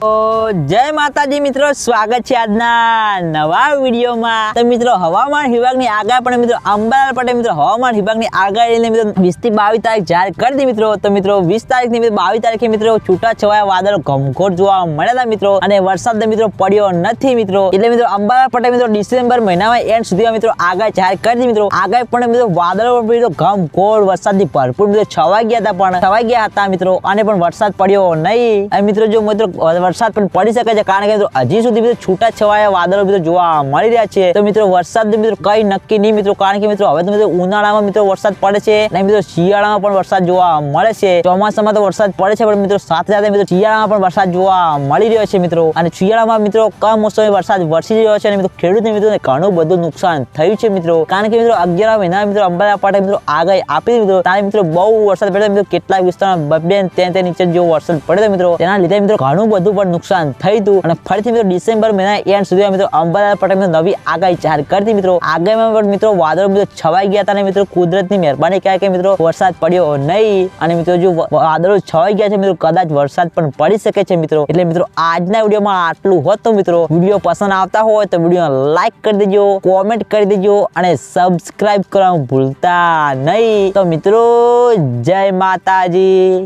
જય માતાજી મિત્રો, સ્વાગત છે આજના નવા વિડીયોમાં. તો મિત્રો, હવામાન વિભાગની આગાહી પણ મિત્રો અંબાલાલ પટેલ મિત્રો હવામાન વિભાગની આગાહીને મિત્રો વીસથી બાવીસ તારીખ જાહેર કરી મિત્રો. તો મિત્રો, વીસ તારીખથી બાવીસ તારીખે મિત્રો છૂટા છવાયા વાદળ ઘમઘોટ જોવા મળેલા મિત્રો અને વરસાદ મિત્રો પડ્યો નથી મિત્રો. એટલે મિત્રો, અંબાલાલ પટેલ મિત્રો ડિસેમ્બર મહિનામાં એન્ડ સુધીમાં મિત્રો આગાહી જાહેર કરી મિત્રો. આગાહી પણ મિત્રો વાદળો મિત્રો ઘમઘોટ વરસાદથી ભરપૂર. મિત્રો છવાઈ ગયા હતા પણ, છવાઈ ગયા હતા મિત્રો અને પણ વરસાદ પડ્યો નહીં. મિત્રો, જો મિત્રો વરસાદ પણ પડી શકે છે. કારણ કે હજી સુધી મિત્રો છૂટા છવાયા વાદળો મિત્રો જોવા મળી રહ્યા છે. તો મિત્રો, વરસાદ મિત્રો કઈ નક્કી નહીં મિત્રો. કારણ કે મિત્રો, હવે તો મિત્રો ઉનાળામાં મિત્રો વરસાદ પડે છે. મિત્રો, શિયાળામાં પણ વરસાદ જોવા મળે છે. ચોમાસામાં તો વરસાદ પડે છે, પણ મિત્રો, સાથે સાથે મિત્રો શિયાળામાં પણ વરસાદ જોવા મળી રહ્યો છે મિત્રો. અને શિયાળામાં મિત્રો, કમોસમી વરસાદ વરસી રહ્યો છે અને મિત્રો, ખેડૂતને મિત્રોને ઘણું બધું નુકસાન થયું છે મિત્રો. કારણ કે મિત્રો અગિયાર મહિના મિત્રો અંબાલા પાટે મિત્રો આગાહી આપી મિત્રો. ત્યારે મિત્રો બહુ વરસાદ પડ્યો મિત્રો કેટલાક વિસ્તારમાં બબે ત્રણ તે નીચે જેવો વરસાદ પડ્યો મિત્રો. તેના લીધે મિત્રો ઘણું બધું પણ નુકસાન થઈ હતું. અને ફરીથી મિત્રો ડિસેમ્બર મહિના એન્ડ સુધી મિત્રો અંબાલાલ પટેલ નવી આગાહી જાહેર કરતી મિત્રો. આગાહીમાં મિત્રો વાદળો મિત્રો છવાઈ ગયા હતા મિત્રો કુદરતની મહેરબાની કહેવાય કે મિત્રો વરસાદ પડ્યો નહીં. અને મિત્રો જો વાદળો છવાઈ ગયા છે મિત્રો, કદાચ વરસાદ પણ પડી શકે છે મિત્રો. એટલે મિત્રો આજના વિડીયોમાં આટલું હોત તો મિત્રો વીડિયો પસંદ આવતા હોય તો વીડિયો લાઈક કરી દેજો કોમેન્ટ કરી દેજો અને સબસ્ક્રાઇબ કરવાનું ભૂલતા નહીં. તો મિત્રો જય માતાજી.